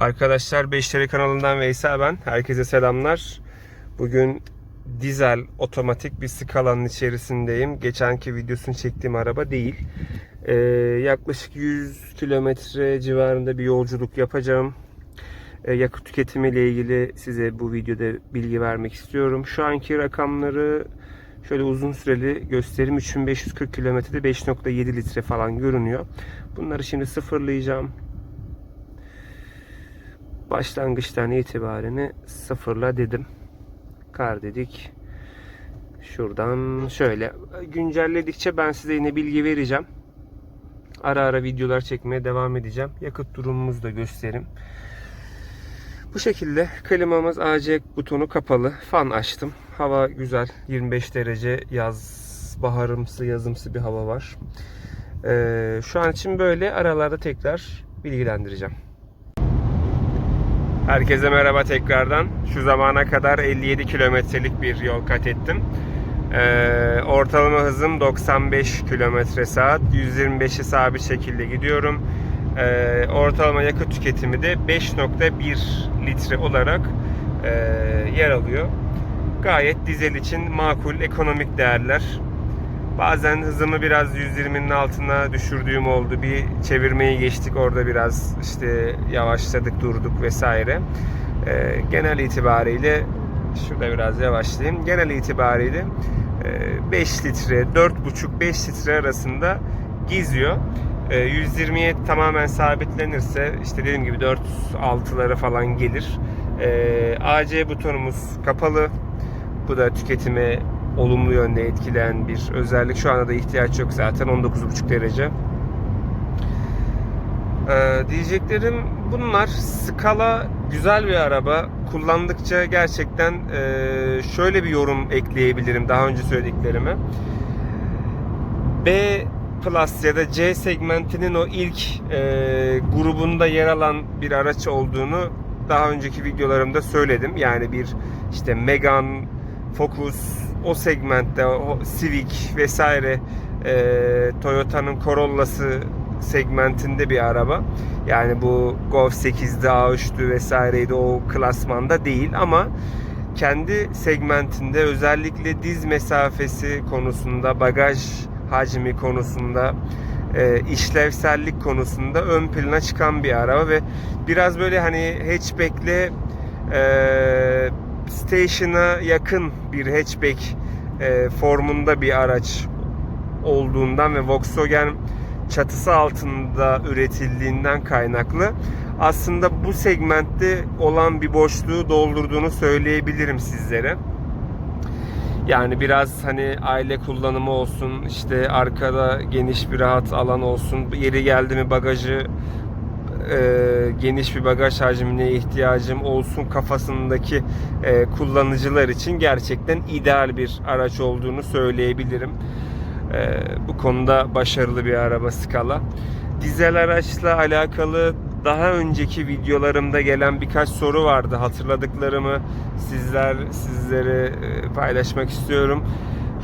Arkadaşlar 5 TL kanalından Veysel ben. Herkese selamlar. Bugün dizel otomatik bir skalanın içerisindeyim. Geçenki videosunu çektiğim araba değil. Ee, yaklaşık 100 kilometre civarında bir yolculuk yapacağım. Ee, yakıt tüketimi ile ilgili size bu videoda bilgi vermek istiyorum. Şu anki rakamları şöyle uzun süreli göstereyim. 3540 kilometrede 5.7 litre falan görünüyor. Bunları şimdi sıfırlayacağım başlangıçtan itibaren sıfırla dedim. Kar dedik. Şuradan şöyle güncelledikçe ben size yine bilgi vereceğim. Ara ara videolar çekmeye devam edeceğim. Yakıt durumumuzu da göstereyim. Bu şekilde klimamız AC butonu kapalı. Fan açtım. Hava güzel. 25 derece yaz baharımsı yazımsı bir hava var. Ee, şu an için böyle aralarda tekrar bilgilendireceğim. Herkese merhaba tekrardan. Şu zamana kadar 57 kilometrelik bir yol kat ettim. Ee, ortalama hızım 95 kilometre saat. 125'i sabit şekilde gidiyorum. Ee, ortalama yakıt tüketimi de 5.1 litre olarak e, yer alıyor. Gayet dizel için makul, ekonomik değerler. Bazen hızımı biraz 120'nin altına düşürdüğüm oldu. Bir çevirmeyi geçtik orada biraz işte yavaşladık durduk vesaire. Ee, genel itibariyle şurada biraz yavaşlayayım. Genel itibariyle e, 5 litre 4,5-5 litre arasında geziyor. E, 120'ye tamamen sabitlenirse işte dediğim gibi 4-6'lara falan gelir. E, AC butonumuz kapalı. Bu da tüketimi olumlu yönde etkileyen bir özellik. Şu anda da ihtiyaç yok zaten 19,5 derece. Ee, diyeceklerim bunlar. Skala güzel bir araba. Kullandıkça gerçekten e, şöyle bir yorum ekleyebilirim daha önce söylediklerime. B Plus ya da C segmentinin o ilk e, grubunda yer alan bir araç olduğunu daha önceki videolarımda söyledim. Yani bir işte Megane, Focus, o segmentte o Civic vesaire e, Toyota'nın Corolla'sı segmentinde bir araba. Yani bu Golf 8'de A3'tü vesaireydi o klasmanda değil ama kendi segmentinde özellikle diz mesafesi konusunda, bagaj hacmi konusunda, e, işlevsellik konusunda ön plana çıkan bir araba ve biraz böyle hani hatchback'le e, station'a yakın bir hatchback e, formunda bir araç olduğundan ve Volkswagen çatısı altında üretildiğinden kaynaklı aslında bu segmentte olan bir boşluğu doldurduğunu söyleyebilirim sizlere. Yani biraz hani aile kullanımı olsun, işte arkada geniş bir rahat alan olsun, yeri geldi mi bagajı e, geniş bir bagaj hacmine ihtiyacım olsun kafasındaki e, kullanıcılar için gerçekten ideal bir araç olduğunu söyleyebilirim. E, bu konuda başarılı bir araba skala. Dizel araçla alakalı daha önceki videolarımda gelen birkaç soru vardı. Hatırladıklarımı sizler sizlere e, paylaşmak istiyorum.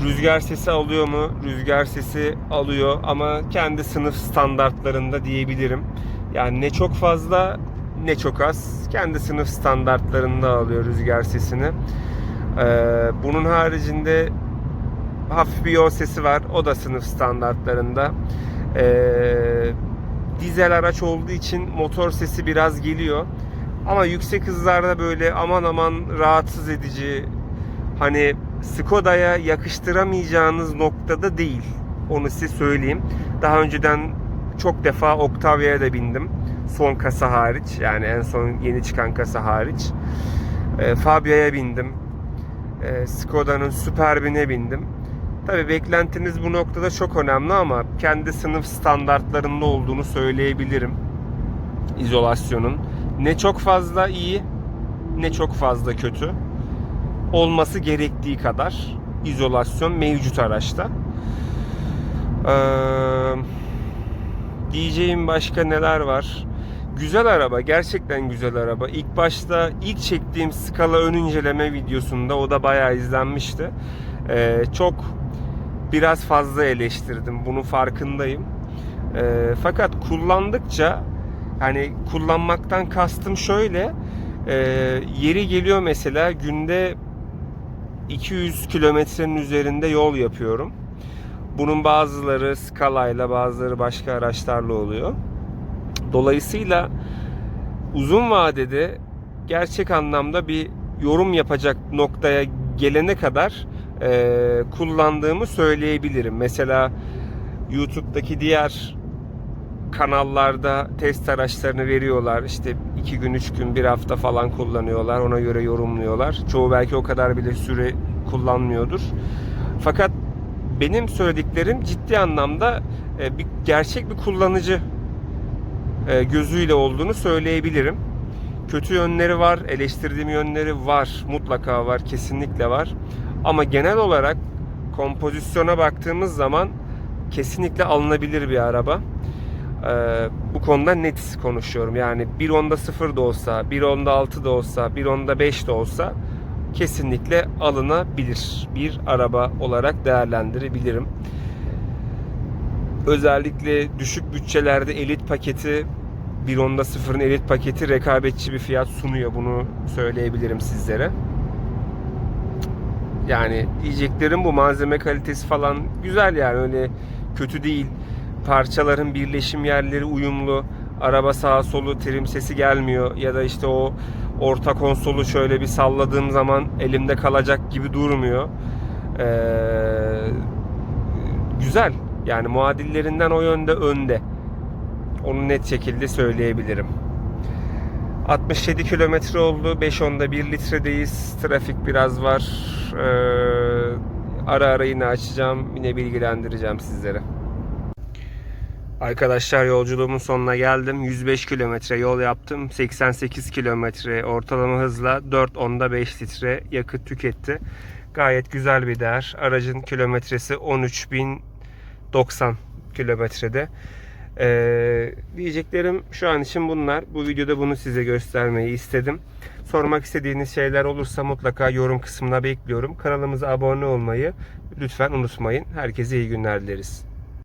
Rüzgar sesi alıyor mu? Rüzgar sesi alıyor ama kendi sınıf standartlarında diyebilirim. Yani ne çok fazla ne çok az. Kendi sınıf standartlarında alıyor rüzgar sesini. Ee, bunun haricinde hafif bir yol sesi var. O da sınıf standartlarında. Ee, dizel araç olduğu için motor sesi biraz geliyor. Ama yüksek hızlarda böyle aman aman rahatsız edici hani Skoda'ya yakıştıramayacağınız noktada değil. Onu size söyleyeyim. Daha önceden çok defa Octavia'ya da bindim. Son kasa hariç. Yani en son yeni çıkan kasa hariç. E, Fabia'ya bindim. E, Skoda'nın Superb'ine bindim. Tabi beklentiniz bu noktada çok önemli ama kendi sınıf standartlarında olduğunu söyleyebilirim. İzolasyonun. Ne çok fazla iyi ne çok fazla kötü. Olması gerektiği kadar izolasyon mevcut araçta. Eee Diyeceğim başka neler var? Güzel araba, gerçekten güzel araba. İlk başta ilk çektiğim skala ön inceleme videosunda o da bayağı izlenmişti. Ee, çok biraz fazla eleştirdim. Bunun farkındayım. Ee, fakat kullandıkça Yani kullanmaktan kastım şöyle. e, yeri geliyor mesela günde 200 kilometrenin üzerinde yol yapıyorum. Bunun bazıları skalayla bazıları başka araçlarla oluyor. Dolayısıyla uzun vadede gerçek anlamda bir yorum yapacak noktaya gelene kadar e, kullandığımı söyleyebilirim. Mesela YouTube'daki diğer kanallarda test araçlarını veriyorlar. İşte iki gün, üç gün, bir hafta falan kullanıyorlar. Ona göre yorumluyorlar. Çoğu belki o kadar bile süre kullanmıyordur. Fakat benim söylediklerim ciddi anlamda e, bir gerçek bir kullanıcı e, gözüyle olduğunu söyleyebilirim. Kötü yönleri var, eleştirdiğim yönleri var, mutlaka var, kesinlikle var. Ama genel olarak kompozisyona baktığımız zaman kesinlikle alınabilir bir araba. Ee, bu konuda net konuşuyorum. Yani bir onda 0 da olsa, bir onda 6 da olsa, bir onda 5 de olsa kesinlikle alınabilir bir araba olarak değerlendirebilirim. Özellikle düşük bütçelerde elit paketi bir onda 0'ın elit paketi rekabetçi bir fiyat sunuyor. Bunu söyleyebilirim sizlere. Yani diyeceklerim bu malzeme kalitesi falan güzel yani öyle kötü değil. Parçaların birleşim yerleri uyumlu. Araba sağa solu trim sesi gelmiyor ya da işte o orta konsolu şöyle bir salladığım zaman elimde kalacak gibi durmuyor. Ee, güzel. Yani muadillerinden o yönde önde. Onu net şekilde söyleyebilirim. 67 kilometre oldu. 5 onda 1 litredeyiz. Trafik biraz var. Ee, ara ara yine açacağım. Yine bilgilendireceğim sizlere. Arkadaşlar yolculuğumun sonuna geldim. 105 kilometre yol yaptım. 88 kilometre ortalama hızla 4 onda 5 litre yakıt tüketti. Gayet güzel bir değer. Aracın kilometresi 13.090 kilometrede. Ee, diyeceklerim şu an için bunlar. Bu videoda bunu size göstermeyi istedim. Sormak istediğiniz şeyler olursa mutlaka yorum kısmına bekliyorum. Kanalımıza abone olmayı lütfen unutmayın. Herkese iyi günler dileriz.